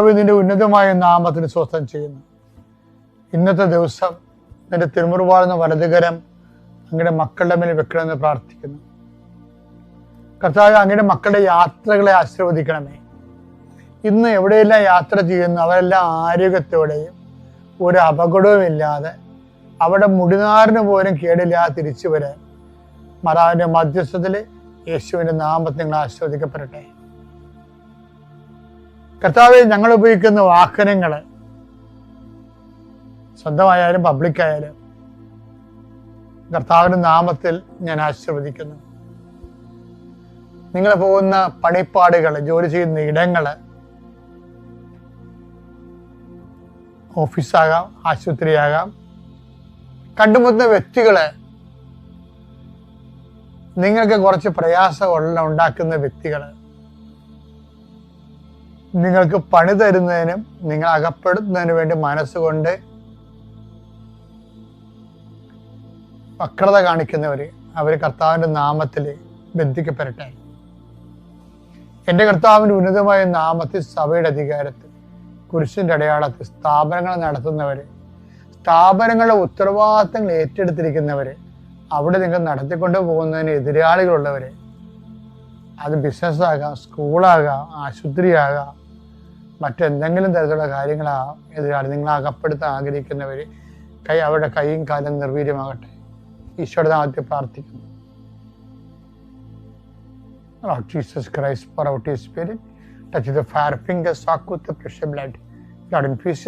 നിന്റെ ഉന്നതമായ നാമത്തിന് സ്വസ്ഥം ചെയ്യുന്നു. ഇന്നത്തെ ദിവസം നിന്റെ തിരുമുറുവാളുന്ന വലതുകരം അങ്ങയുടെ മക്കളുടെ മേൽ വെക്കണമെന്ന് പ്രാർത്ഥിക്കുന്നു. കർത്താവ് അങ്ങയുടെ മക്കളുടെ യാത്രകളെ ആശീർവദിക്കണമേ. ഇന്ന് എവിടെയെല്ലാം യാത്ര ചെയ്യുന്നു അവരെല്ലാം ആരോഗ്യത്തോടെയും ഒരു അപകടവുമില്ലാതെ അവിടെ മുടിനാറിന് പോലും കേടില്ലാതെ തിരിച്ചു വരാൻ മറാവിന്റെ മധ്യസ്ഥത്തിൽ യേശുവിന്റെ നാമത്തിൽ നിങ്ങൾ ആസ്വദിക്കപ്പെടട്ടെ കർത്താവെ ഞങ്ങൾ ഉപയോഗിക്കുന്ന വാഹനങ്ങൾ സ്വന്തമായാലും പബ്ലിക്കായാലും കർത്താവിന്റെ നാമത്തിൽ ഞാൻ ആശീർവദിക്കുന്നു. നിങ്ങൾ പോകുന്ന പണിപ്പാടുകൾ ജോലി ചെയ്യുന്ന ഇടങ്ങൾ ഓഫീസാകാം ആശുപത്രിയാകാം. കണ്ടുമുട്ടുന്ന വ്യക്തികളെ നിങ്ങൾക്ക് കുറച്ച് പ്രയാസമുള്ള ഉണ്ടാക്കുന്ന വ്യക്തികൾ നിങ്ങൾക്ക് പണി തരുന്നതിനും നിങ്ങൾ അകപ്പെടുത്തുന്നതിന് വേണ്ടി മനസ്സുകൊണ്ട് വക്രത കാണിക്കുന്നവർ അവർ കർത്താവിന്റെ നാമത്തിൽ ബന്ധിക്കപ്പെടട്ടെ. എന്റെ കർത്താവിന്റെ ഉന്നതമായ നാമത്തിൽ സഭയുടെ അധികാരത്തിൽ കുരിശിന്റെ അടയാളത്തിൽ സ്ഥാപനങ്ങൾ നടത്തുന്നവർ സ്ഥാപനങ്ങളുടെ ഉത്തരവാദിത്തങ്ങൾ ഏറ്റെടുത്തിരിക്കുന്നവർ അവിടെ നിങ്ങൾ നടത്തിക്കൊണ്ട് പോകുന്നതിന് എതിരാളികളുള്ളവർ അത് ബിസിനസ്സാകാം സ്കൂളാകാം ആശുപത്രിയാകാം മറ്റെന്തെങ്കിലും തരത്തിലുള്ള കാര്യങ്ങളാകാം എതിരാളി നിങ്ങൾ അകപ്പെടുത്താൻ ആഗ്രഹിക്കുന്നവർ കൈ അവരുടെ കൈയും കാലും നിർവീര്യമാകട്ടെ. ഈശോയുടെ നാമത്തിൽ പ്രാർത്ഥിക്കുന്നു. Lord Jesus Christ, pour out His Spirit, touch the fire fingers, soak with the precious blood. Lord, infuse